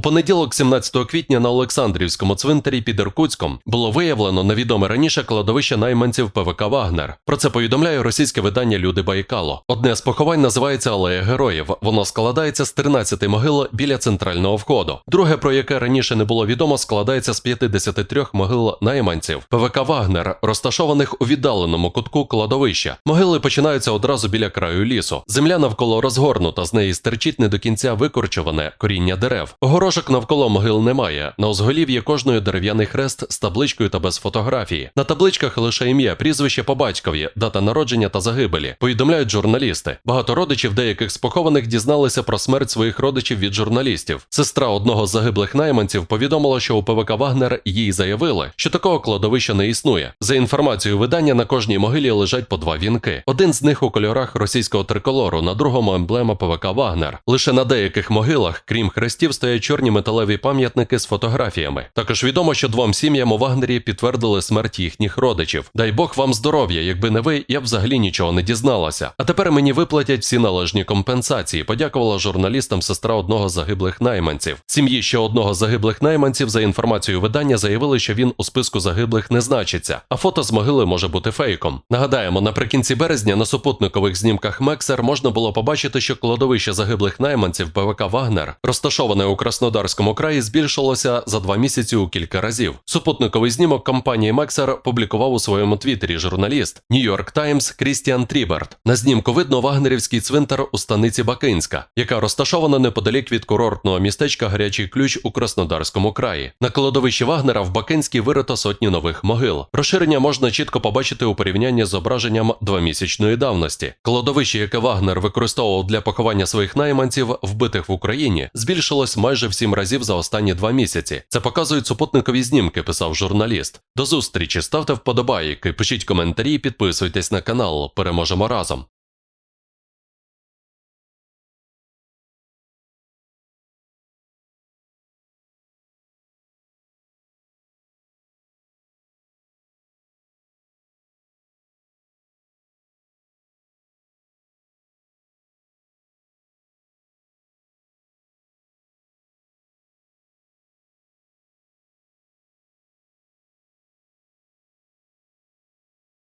У понеділок, 17 квітня, на Олександрівському цвинтарі під Іркутськом було виявлено невідоме раніше кладовище найманців ПВК Вагнер. Про це повідомляє російське видання Люди Байкало. Одне з поховань називається Алея Героїв. Воно складається з 13 могил біля центрального входу. Друге, про яке раніше не було відомо, складається з 53 могил найманців ПВК Вагнер, розташованих у віддаленому кутку кладовища. Могили починаються одразу біля краю лісу. Земля навколо розгорнута, з неї стерчить не до кінця викорчуване коріння дерев. Огорожок навколо могил немає. На узголів'ї кожної дерев'яний хрест з табличкою та без фотографії. На табличках лише ім'я, прізвище по батькові, дата народження та загибелі. Повідомляють журналісти. Багато родичів деяких з похованих дізналися про смерть своїх родичів від журналістів. Сестра одного з загиблих найманців повідомила, що у ПВК Вагнер їй заявили, що такого кладовища не існує. За інформацією видання, на кожній могилі лежать по два вінки. Один з них у кольорах російського триколору, на другому емблема ПВК Вагнер. Лише на деяких могилах, крім хрестів, стоять чорні металеві пам'ятники з фотографіями. Також відомо, що двом сім'ям у Вагнері підтвердили смерть їхніх родичів. Дай Бог вам здоров'я, якби не ви, я б взагалі нічого не дізналася. А тепер мені виплатять всі належні компенсації. Подякувала журналістам сестра одного з загиблих найманців. Сім'ї ще одного загиблих найманців, за інформацією видання, заявили, що він у списку загиблих не значиться, а фото з могили може бути фейком. Нагадаємо, наприкінці березня на супутникових знімках Мексер можна було побачити, що кладовище загиблих найманців ПВК Вагнер, розташоване у Краснодарському краї, збільшилося за два місяці у кілька разів. Супутниковий знімок компанії Мексер публікував у своєму твіттері журналіст Нью-Йорк Таймс Крістіан Тріберт. На знімку видно вагнерівський цвинтар у станиці Бакинська, яка розташована неподалік від курортного містечка Гарячий Ключ у Краснодарському краї. На кладовищі Вагнера в Бакинській вирито сотні нових могил. Розширення можна чітко побачити у порівнянні з зображенням двомісячної давності. Кладовище, яке Вагнер використовував для поховання своїх найманців, вбитих в Україні, збільшилось майже в сім разів за останні два місяці. Це показують супутникові знімки, писав журналіст. До зустрічі, ставте вподобайки, пишіть коментарі, підписуйтесь на канал. Переможемо разом.